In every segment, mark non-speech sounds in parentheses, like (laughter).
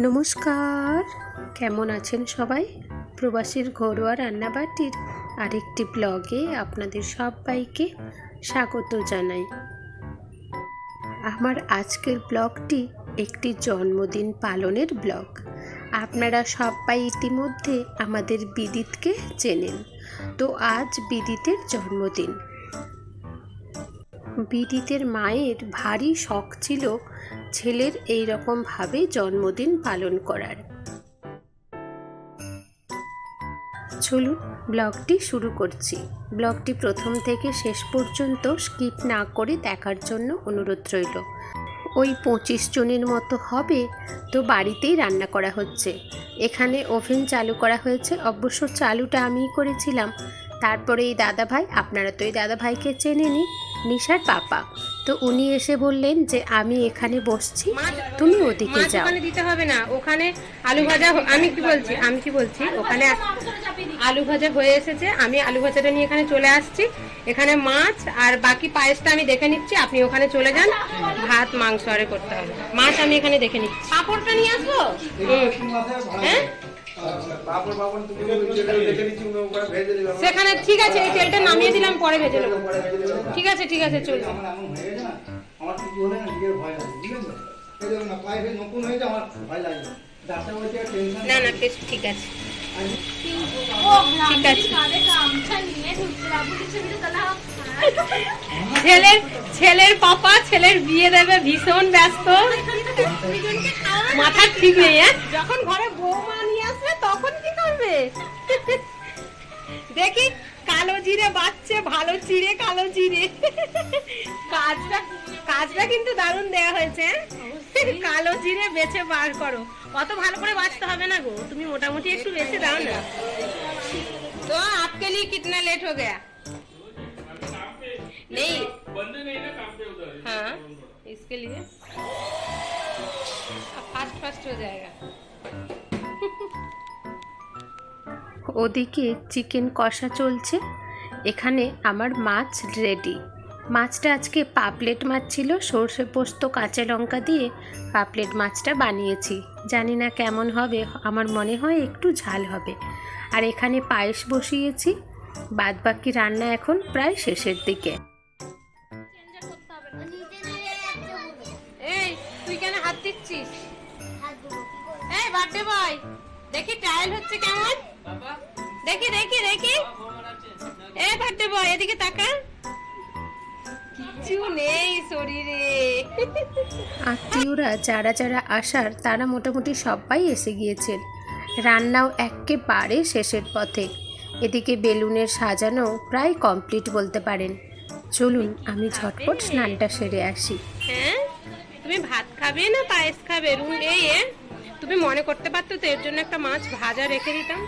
নমস্কার। কেমন আছেন সবাই? প্রবাসীর ঘরোয়া রান্নাবাটির আরেকটি ব্লগে আপনাদের সবাইকে স্বাগত জানাই। আমার আজকের ব্লগটি একটি জন্মদিন পালনের ব্লগ। আপনারা সবাই ইতিমধ্যে আমাদের বিদিতকে চেনেন। তো আজ বিদিতের জন্মদিন। বিদিতের মায়ের ভারী শখ ছিল ছেলের এই রকমভাবে জন্মদিন পালন করার। চলুন, ব্লগটি শুরু করছি। ব্লগটি প্রথম থেকে শেষ পর্যন্ত স্কিপ না করে দেখার জন্য অনুরোধ রইল। ওই পঁচিশ জনের মতো হবে তো বাড়িতেই রান্না করা হচ্ছে। এখানে ওভেন চালু করা হয়েছে। অবশ্য চালুটা আমিই করেছিলাম। তারপরে এই দাদাভাই, আপনারা তো এই দাদা ভাইকে চেনেনি নিশার পাপা। তো উনি এসে বললেন যে আমি এখানে বসছি তুমি ওদিকে যাও। ওখানে দিতে হবে না ওখানে আলু ভাজা আমি কি বলছি আমি কি বলছি ওখানে আলু ভাজা হয়ে এসেছে আমি আলু ভাজাটা নিয়ে এখানে চলে আসছি। এখানে মাছ আর বাকি পায়েসটা আমি দেখে নিচ্ছি আপনি ওখানে চলে যান ভাত মাংস আরে করতে হবে। মাছ আমি এখানে দেখে নিচ্ছি। পাঁপড়টা নিয়ে আসব? হ্যাঁ? সেখানে ঠিক আছে এই তেলটা নামিয়ে দিলাম পরে ভেজে নেব পরে ভেজে দিলাম ঠিক আছে ঠিক আছে চলবে। আমার এমন হয়ে গেছে না আমার কিছু হলে না নিজের ভয় লাগে বুঝলেন তো? এই দেখুন না পায়ে ফের নতুন হয়েছে আমার ভয় লাগে ডাক্তার বলছে টেনশন না না ঠিক আছে। ছেলের ছেলের পাপা ছেলের বিয়ে দেবে ভীষণ ব্যস্ত। মাথা ঠিক নেই হ্যাঁ? যখন ঘরে বৌমা কি করবে দেখি কালো জিরে বাচ্চে ভালো চিড়ে কালো জিরে কাজটা কাজটা কিন্তু দারুণ দেয়া হয়েছে হ্যাঁ? কালো জিরে বেছে বার করো অত ভালো করে বাঁচতে হবে না গো তুমি মোটামুটি একটু বেছে দাও না তো आपके लिए कितना लेट हो गया नहीं हाँ इसके लिए फास्ट फास्ट हो जाएगा ওদিকে চিকেন কষা চলছে। এখানে আমার মাছ রেডি মাছটা আজকে পাপলেট মাছ ছিল, সর্ষে পোস্ত, কাঁচা লঙ্কা দিয়ে পাপলেট মাছটা বানিয়েছি। জানি না কেমন হবে, আমার মনে হয় একটু ঝাল হবে। আর এখানে পায়েস বসিয়েছি। বাদ বাকি রান্না এখন প্রায় শেষের দিকে। দেখি ট্রায়াল হচ্ছে কেমন? দেখি দেখি দেখি। বার্থডে বয় এদিকে তাকা কিচ্ছু নেই শরীরে। আত্মীয়রা যারা যারা আসার তারা মোটামুটি সবাই এসে গিয়েছেন। রান্নাও একেবারে শেষের পথে। এদিকে বেলুনের সাজানো প্রায় কমপ্লিট বলতে পারেন। চলুন আমি ঝটপট স্নানটা সেরে আসি। হ্যাঁ? তুমি ভাত খাবে না পায়েস খাবে? রুম এই এ? তুমি মনে করতে পারতো তো এর জন্য একটা মাছ ভাজা রেখে দিতাম।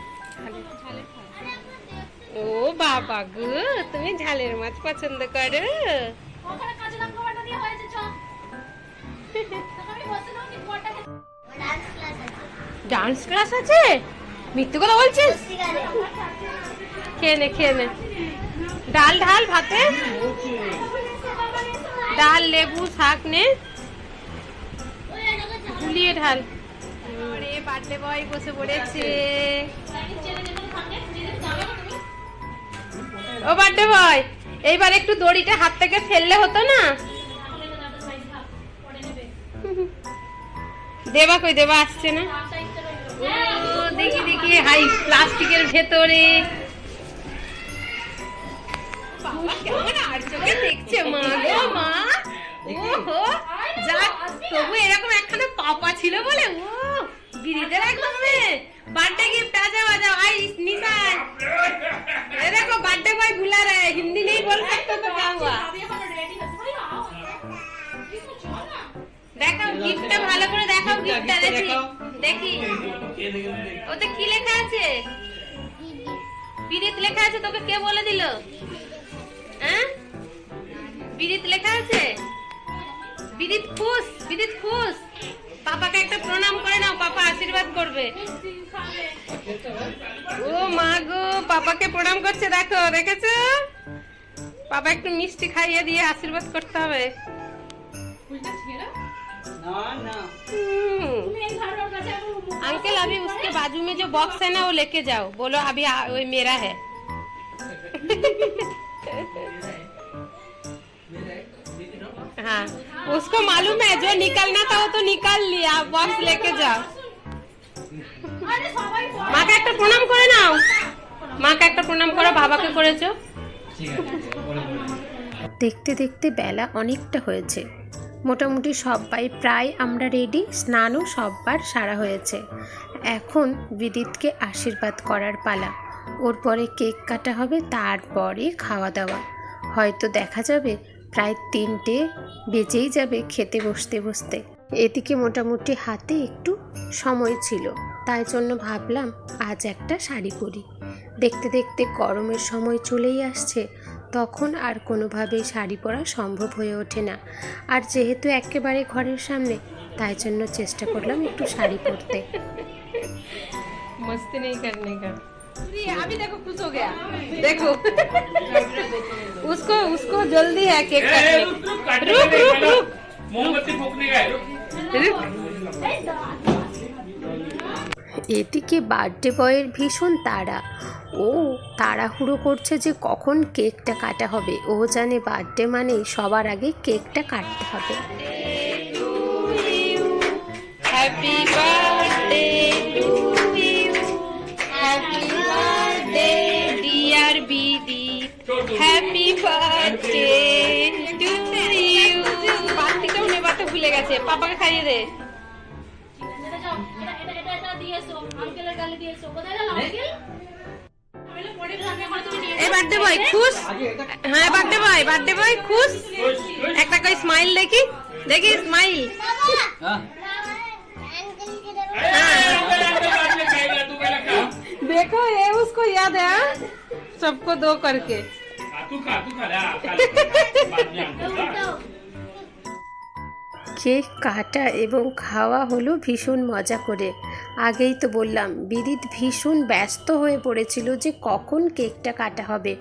ও বাবা গো, তুমি ঝালের মাছ পছন্দ করো? ডান্স ক্লাস আছে? মিথ্যে কথা বলছিস? খেয়ে খেয়ে নে ডাল, ঢাল, ভাতে? ডাল, লেবু, শাক নে? গুলিয়ে ঢাল। বার্থডে বয় বসে পড়েছে। ও বার্থডে ভাই, এইবার একটু দড়িটা হাত থেকে ফেললে হতো না? দেবা কই, দেবা আসছে না? দেখি দেখি, হাই, প্লাস্টিকের ভেতরে। দেখছে মা গো যাক, তবু এরকম একখানা পাপা ছিল বলে, ও, গিরিদের একদম বার্থডে গিফট আছে লেখা আছে তোকে কে বলে দিল হ্যাঁ বিরিত লেখা আছে বিদিত খুশ বিদিত খুশ পাপাকে একটা প্রণাম করে নাও পাপা আশীর্বাদ করবে ও মা গো পাপাকে প্রণাম করছে দেখো দেখেছো পাপা একটু মিষ্টি খাইয়ে দিয়ে আশীর্বাদ করতে হবে না না হুম। अंकल अभी उसके बाजू में जो बॉक्स है ना वो लेके जाओ बोलो अभी आ- वो मेरा है हाँ उसको मालूम है जो निकलना था वो तो निकाल लिया बॉक्स लेके जाओ মাকে একটা প্রণাম করে নাও মাকে একটা প্রণাম করো বাবাকে করেছো দেখতে দেখতে বেলা অনেকটা হয়েছে মোটামুটি সবাই প্রায় আমরা রেডি স্নানও সববার সারা হয়েছে এখন বিদিতকে আশীর্বাদ করার পালা ওর পরে কেক কাটা হবে, তারপরে খাওয়া দাওয়া। হয়তো দেখা যাবে প্রায় তিনটে বেজেই যাবে খেতে বসতে বসতে। এদিকে মোটামুটি হাতে একটু সময় ছিল, তাই জন্য ভাবলাম আজ একটা শাড়ি পরি। দেখতে দেখতে গরমের সময় চলেই আসছে, তখন আর কোনোভাবেই শাড়ি পরা সম্ভব হয়ে ওঠে না। আর যেহেতু একেবারে ঘরের সামনে, তাই জন্য চেষ্টা করলাম একটু শাড়ি পরতে। মস্তি নেই করনে কা अभी देखो खुश हो गया देखो उसको उसको जल्दी है केक काटने की। रुक रुक रुक मोमबत्ती फूकने का है रुक। रुक এদিকে বার্থডে বয়ের ভীষণ তাড়া ও তাড়াহুড়ো করছে যে কখন কেকটা কাটা হবে ও জানে বার্থডে মানেই সবার আগে কেকটা কাটতে হবে हैप्पी গেলাম এখন তুমি নিয়ে এই বার্থডে বয় খুশ হ্যাঁ বার্থডে বয় বার্থডে বয় খুশ একটা কই স্মাইল দেখি দেখি স্মাইল अरे अंकल अंकल बाद में खाएगा तू पहले खा देखो ये उसको याद है हाँ? सबको दो करके हाँ, तू खा तू खा পাখি কাটা এবং খাওয়া হলো ভীষণ মজা করে। আগেই তো বললাম, বিদিত ভীষণ ব্যস্ত হয়ে পড়েছিল যে কখন কেকটা কাটা হবে।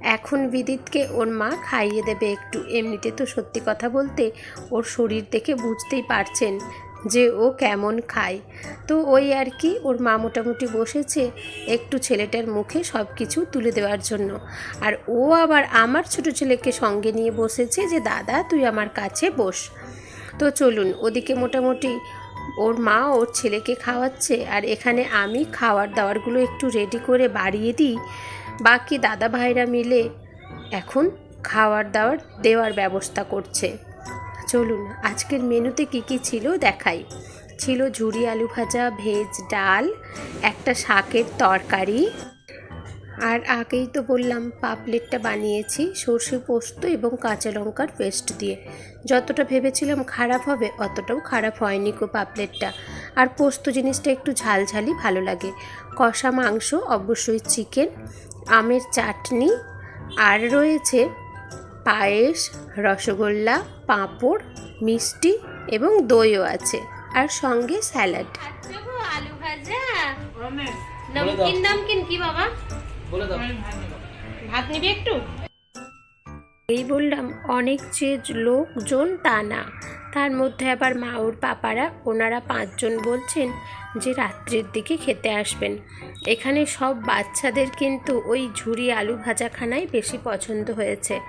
এখন বিদিতকে ওর মা খাইয়ে দেবে একটু। এমনিতে তো সত্যি কথা বলতে ওর শরীর দেখে বুঝতেই পারছেন যে ও কেমন খায়। তো ওই আর কি, ওর মা মোটামুটি বসেছে একটু ছেলেটার মুখে সব কিছু তুলে দেওয়ার জন্য। আর ও আবার আমার ছোট ছেলেকে সঙ্গে নিয়ে বসেছে যে, দাদা, তুই আমার কাছে বস। তো চলুন, ওদিকে মোটামুটি ওর মা ওর ছেলেকে খাওয়াচ্ছে আর এখানে আমি খাওয়ার দাওয়ারগুলো একটু রেডি করে বাড়িয়ে দিই। বাকি দাদা ভাইরা মিলে এখন খাওয়ার দাওয়ার দেওয়ার ব্যবস্থা করছে। চলুন, আজকের মেনুতে কি কি ছিল দেখাই। ছিল ঝুরি আলু ভাজা, ভেজ ডাল, একটা শাকের তরকারি আর আগেই তো বললাম পাপলেটটা বানিয়েছি সর্ষে পোস্ত এবং কাঁচা লঙ্কার পেস্ট দিয়ে। যতটা ভেবেছিলাম খারাপ হবে অতটাও খারাপ হয়নি গো পাপলেটটা আর পোস্ত জিনিসটা একটু ঝালঝালি ভালো লাগে। কষা মাংস অবশ্যই চিকেন আমের চাটনি আর রয়েছে পায়েস রসগোল্লা পাঁপড় মিষ্টি এবং দইও আছে। আর সঙ্গে স্যালাড। আলু ভাজা? নমকিন নমকিন কি বাবা? ভাত নিবি একটু? এই বললাম অনেক যে লোকজন তা না। তার মধ্যে আবার মা ওর পাপারা ওনারা পাঁচজন বলছেন যে রাত্রির দিকে খেতে আসবেন। এখানে সব বাচ্চাদের কিন্তু ওই ঝুড়ি আলু ভাজাখানাই বেশি পছন্দ হয়েছে।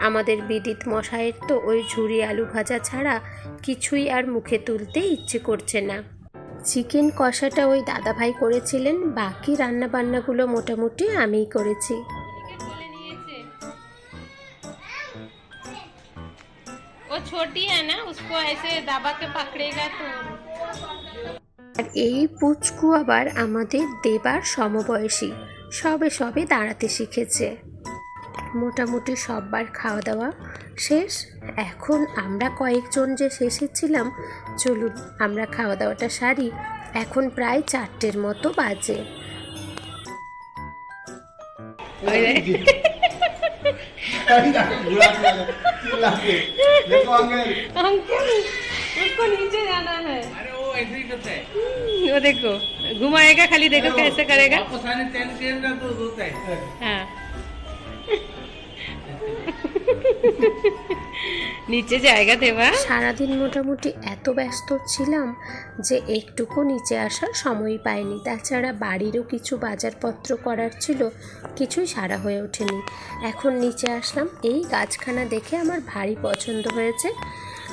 আমাদের বিদিত মশাইয়ের তো ওই ঝুড়ি আলু ভাজা ছাড়া কিছুই আর মুখে তুলতে ইচ্ছে করছে না। চিকেন কষাটা ওই দাদাভাই করেছিলেন বাকি রান্না বান্নাগুলো মোটামুটি আমিই করেছি। আর এই পুচকু আবার আমাদের দেবার সমবয়সী সবে সবে দাঁড়াতে শিখেছে। মোটামুটি সববার খাওয়া দাওয়া শেষ এখন আমরা কয়েকজন যে শেষে ছিলাম চলুন আমরা খাওয়া দাওয়াটা সারি এখন প্রায় চারটের মতো বাজে देखो अंकल अंकल उसको नीचे जाना है अरे वो ऐसे ही करता है वो देखो घुमाएगा खाली देखो कैसे करेगा वापस आने चैन चैन का तो होता है हाँ নিচে জায়গা দেবা সারাদিন মোটামুটি এত ব্যস্ত ছিলাম যে একটুকু নিচে আসার সময় পাইনি। তাছাড়া বাড়িরও কিছু বাজারপত্র করার ছিল, কিছুই সারা হয়ে ওঠেনি। এখন নিচে আসলাম, এই গাছখানা দেখে আমার ভারী পছন্দ হয়েছে।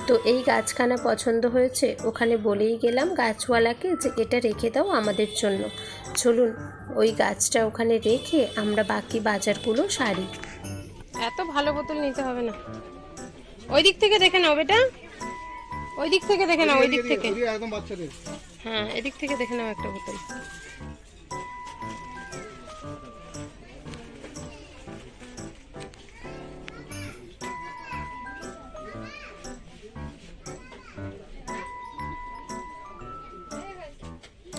তো এই গাছখানা পছন্দ হয়েছে, ওখানে বলেই গেলাম গাছওয়ালাকে যে এটা রেখে দাও আমাদের জন্য। চলুন, ওই গাছটা ওখানে রেখে আমরা বাকি বাজারগুলো সারি। এত ভালো বোতল নিতে হবে না। ওই দিক থেকে দেখে নাও বেটা। ওই দিক থেকে দেখে নাও ওই দিক থেকে। একদম বাচ্চাদের। হ্যাঁ এদিক থেকে দেখে নাও একটা বোতল।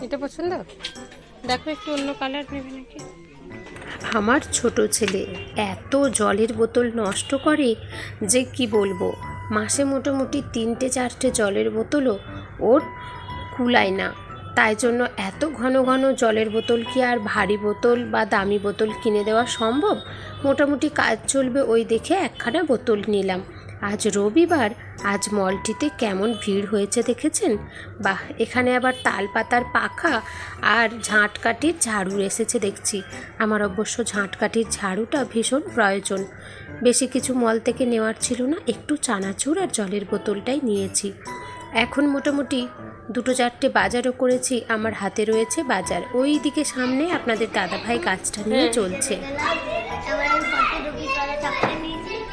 এটা পছন্দ? দেখো একটু অন্য কালার নেবে নাকি? আমার ছোট ছেলে এত জলের বোতল নষ্ট করে যে কি বলব? মাসে মোটামুটি তিনটে চারটে জলের বোতলও ওর কুলায় না। তাই জন্য এত ঘন ঘন জলের বোতল কি আর ভারী বোতল বা দামি বোতল কিনে দেওয়া সম্ভব? মোটামুটি কাজ চলবে ওই দেখে একখানা বোতল নিলাম। আজ রবিবার আজ মলটিতে কেমন ভিড় হয়েছে দেখেছেন? বাহ এখানে আবার তাল পাতার পাখা আর ঝাঁটকাঠির ঝাড়ু এসেছে দেখছি। আমার অবশ্য ঝাঁটকাঠির ঝাড়ুটা ভীষণ প্রয়োজন। বেশি কিছু মল থেকে নেওয়ার ছিল না একটু চানাচুর আর জলের বোতলটাই নিয়েছি। এখন মোটামুটি দুটো চারটে বাজারও করেছি আমার হাতে রয়েছে বাজার। ওই দিকে সামনে আপনাদের দাদাভাই গাছটা নিয়ে চলছে।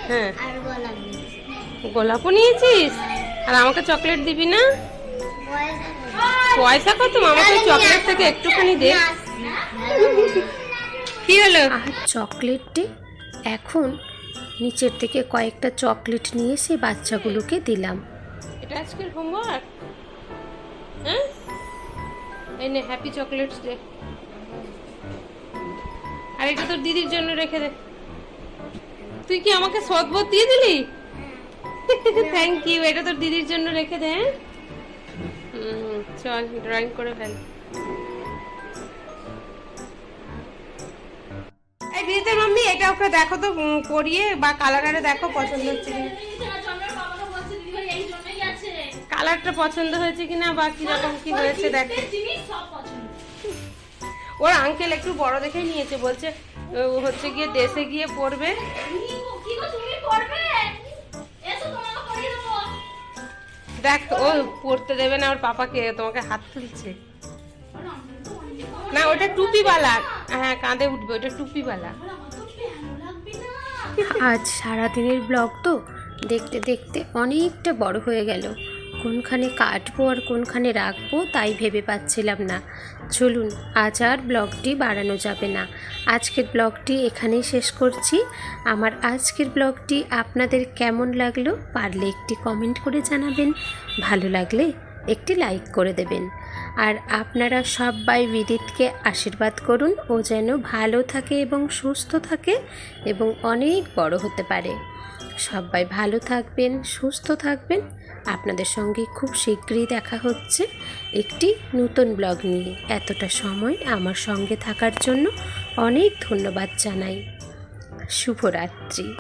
হ্যাঁ। গোলাপ নিয়েছি গোলাপও নিয়েছিস? আর আমাকে চকলেট দিবি না? পয়সা কত? আমাকে চকলেট থেকে একটুখানি দে। কি হলো? চকলেটটি এখন নিচের থেকে কয়েকটা চকলেট নিয়ে সে বাচ্চাগুলোকে দিলাম। এটা আজকের হোমওয়ার্ক হ্যাঁ? এই নে হ্যাপি চকলেটস দে। আর এটা তোর দিদির জন্য রেখে দে। তুই কি আমাকে সদবোধ দিয়ে দিলি? (laughs) থ্যাংক ইউ এটা তোর দিদির জন্য রেখে দে হ্যাঁ? হুম, চল ড্রয়িং করে ফেল। এই দিদিতে মাম্মি এটা ওকে দেখো তো করিয়ে বা কালারে দেখো পছন্দ হচ্ছে কালারটা পছন্দ হয়েছে কিনা বা কীরকম কি হয়েছে দেখো। ওর আঙ্কেল একটু বড় দেখেই নিয়েছে বলছে ও হচ্ছে গিয়ে দেশে গিয়ে পড়বে তুমি পড়বে দেখ, ও পড়তে দেবে না, ওর পাপাকে, তোমাকে হাত তুলছে। না, ওটা টুপিওয়ালা। হ্যাঁ কাঁধে উঠবে, ওটা টুপিওয়ালা। আজ সারাদিনের ব্লগ তো দেখতে দেখতে অনেকটা বড় হয়ে গেল। কোনখানে কাটবো আর কোনখানে রাখব তাই ভেবে পাচ্ছিলাম না। চলুন, আজ আর ব্লগটি বাড়ানো যাবে না। আজকের ব্লগটি এখানেই শেষ করছি। আমার আজকের ব্লগটি আপনাদের কেমন লাগল পারলে একটি কমেন্ট করে জানাবেন, ভালো লাগলে একটি লাইক করে দেবেন। আর আপনারা সবাই বিদিতকে আশীর্বাদ করুন ও যেন ভালো থাকে এবং সুস্থ থাকে এবং অনেক বড় হতে পারে। সবাই ভালো থাকবেন, সুস্থ থাকবেন। আপনাদের সঙ্গে খুব শীঘ্রই দেখা হচ্ছে একটি নতুন ব্লগ নিয়ে। এতটা সময় আমার সঙ্গে থাকার জন্য অনেক ধন্যবাদ জানাই। শুভরাত্রি।